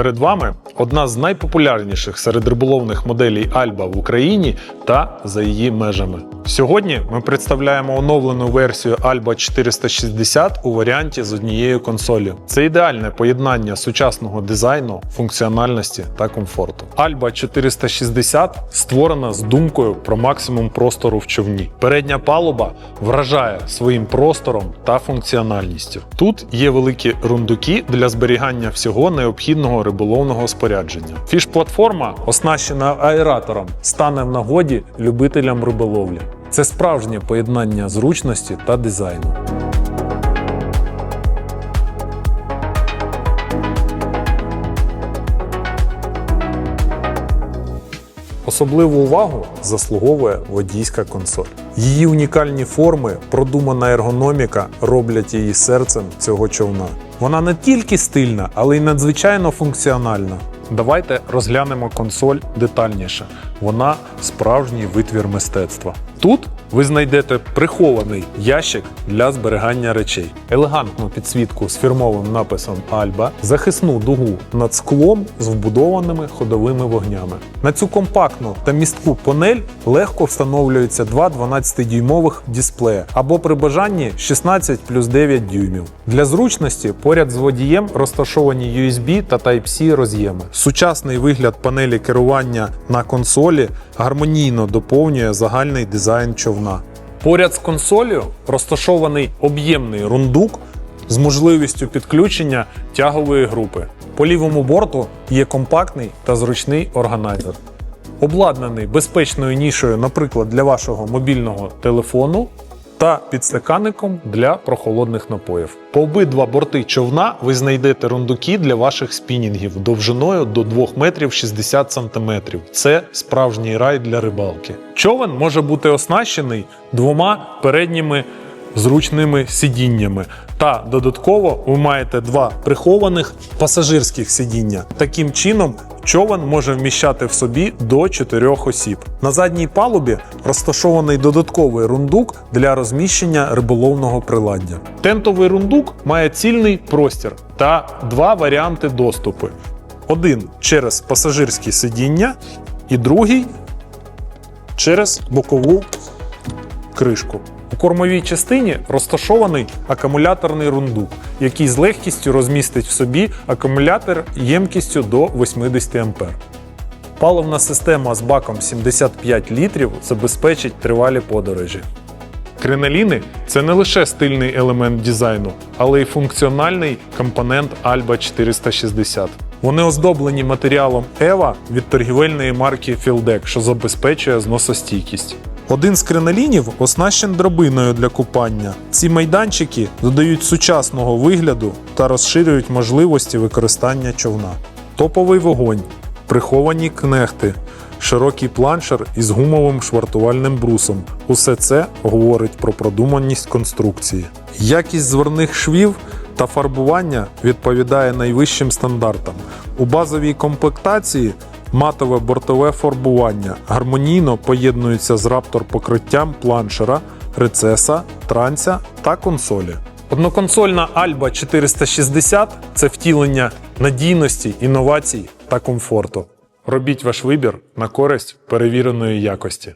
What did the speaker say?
Перед вами одна з найпопулярніших серед риболовних моделей Альба в Україні та за її межами. Сьогодні ми представляємо оновлену версію Alba 460 у варіанті з однією консолі. Це ідеальне поєднання сучасного дизайну, функціональності та комфорту. Alba 460 створена з думкою про максимум простору в човні. Передня палуба вражає своїм простором та функціональністю. Тут є великі рундуки для зберігання всього необхідного риболовного спорядження. Фіш-платформа, оснащена аератором, стане в нагоді любителям риболовлі. Це справжнє поєднання зручності та дизайну. Особливу увагу заслуговує водійська консоль. Її унікальні форми, продумана ергономіка роблять її серцем цього човна. Вона не тільки стильна, але й надзвичайно функціональна. Давайте розглянемо консоль детальніше. Вона справжній витвір мистецтва. Тут ви знайдете прихований ящик для зберігання речей, елегантну підсвітку з фірмовим написом Альба, захисну дугу над склом з вбудованими ходовими вогнями. На цю компактну та містку панель легко встановлюються два 12-дюймових дисплея або при бажанні 16 плюс 9 дюймів. Для зручності поряд з водієм розташовані USB та Type-C роз'єми. Сучасний вигляд панелі керування на консолі гармонійно доповнює загальний дизайн човна. Поряд з консолью розташований об'ємний рундук з можливістю підключення тягової групи. По лівому борту є компактний та зручний органайзер. Обладнаний безпечною нішою, наприклад, для вашого мобільного телефону та підстаканником для прохолодних напоїв. По обидва борти човна ви знайдете рундуки для ваших спінінгів довжиною до 2 метрів 60 сантиметрів. Це справжній рай для рибалки. Човен може бути оснащений двома передніми зручними сидіннями. Та додатково ви маєте два прихованих пасажирських сидіння. Таким чином, човен може вміщати в собі до 4 осіб. На задній палубі розташований додатковий рундук для розміщення риболовного приладдя. Тентовий рундук має цільний простір та два варіанти доступу: один через пасажирські сидіння, і другий через бокову кришку. У кормовій частині розташований акумуляторний рундук, який з легкістю розмістить в собі акумулятор ємкістю до 80 А. Паливна система з баком 75 літрів забезпечить тривалі подорожі. Криноліни це не лише стильний елемент дизайну, але й функціональний компонент Alba 460. Вони оздоблені матеріалом EVA від торгівельної марки Fieldec, що забезпечує зносостійкість. Один з кринолінів оснащен драбиною для купання. Ці майданчики додають сучасного вигляду та розширюють можливості використання човна. Топовий вогонь, приховані кнехти, широкий планшер із гумовим швартувальним брусом. Усе це говорить про продуманість конструкції. Якість зверних швів та фарбування відповідає найвищим стандартам. У базовій комплектації матове бортове фарбування гармонійно поєднується з раптор покриттям планшера, рецеса, транця та консолі. Одноконсольна Alba 460 це втілення надійності, інновацій та комфорту. Робіть ваш вибір на користь перевіреної якості.